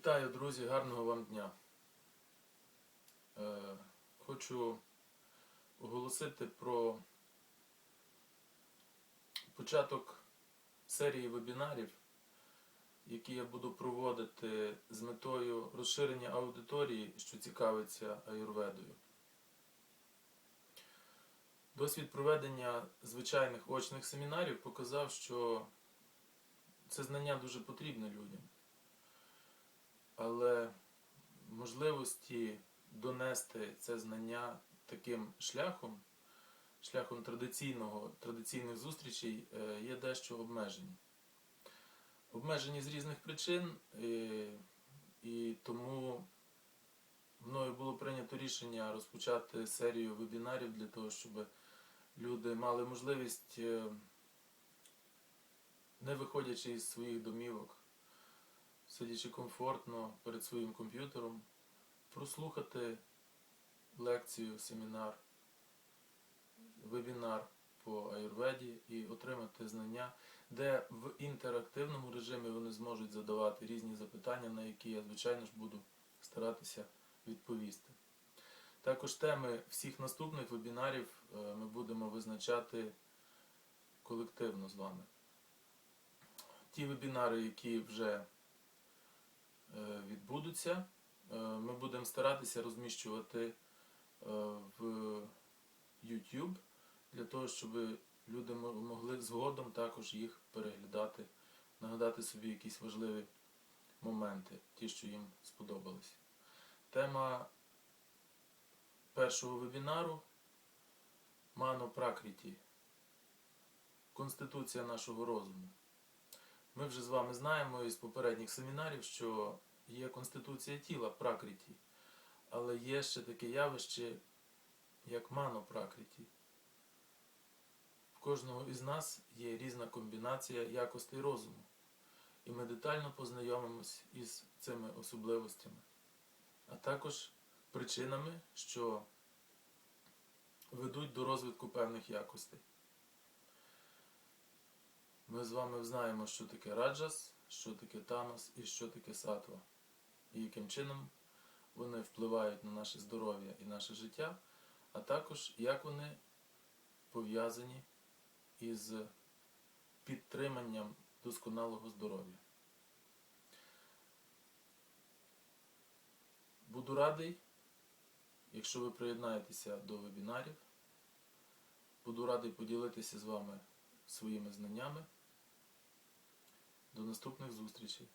Вітаю, друзі, гарного вам дня. Е, хочу оголосити про початок серії вебінарів, які я буду проводити з метою розширення аудиторії, що цікавиться аюрведою. Досвід проведення звичайних очних семінарів показав, що це знання дуже потрібне людям але можливості донести це знання таким шляхом, шляхом традиційного, традиційних зустрічей, е, є дещо обмежені. Обмежені з різних причин, е, і тому мною було прийнято рішення розпочати серію вебінарів для того, щоб люди мали можливість, е, не виходячи із своїх домівок, сидячи комфортно перед своїм комп'ютером, прослухати лекцію, семінар, вебінар по аюрведі і отримати знання, де в інтерактивному режимі вони зможуть задавати різні запитання, на які я, звичайно ж, буду старатися відповісти. Також теми всіх наступних вебінарів е, ми будемо визначати колективно з вами. Ті вебінари, які вже е, відбудуться, ми будемо старатися розміщувати е, в YouTube для того, щоб люди могли згодом також їх переглядати, нагадати собі якісь важливі моменти, ті, що їм сподобались. Тема першого вебінару Мано Пракріті. Конституція нашого розуму. Ми вже з вами знаємо із попередніх семінарів, що є конституція тіла пракриті, але є ще таке явище, як манопракриті. В кожного із нас є різна комбінація якостей розуму, і ми детально познайомимось із цими особливостями, а також причинами, що ведуть до розвитку певних якостей. Ми з вами знаємо, що таке раджас, що таке тамас і що таке сатва, і яким чином вони впливають на наше здоров'я і наше життя, а також як вони пов'язані із підтриманням досконалого здоров'я. Буду радий, якщо ви приєднаєтеся до вебінарів. Буду радий поділитися з вами своїми знаннями. До наступних зустрічей!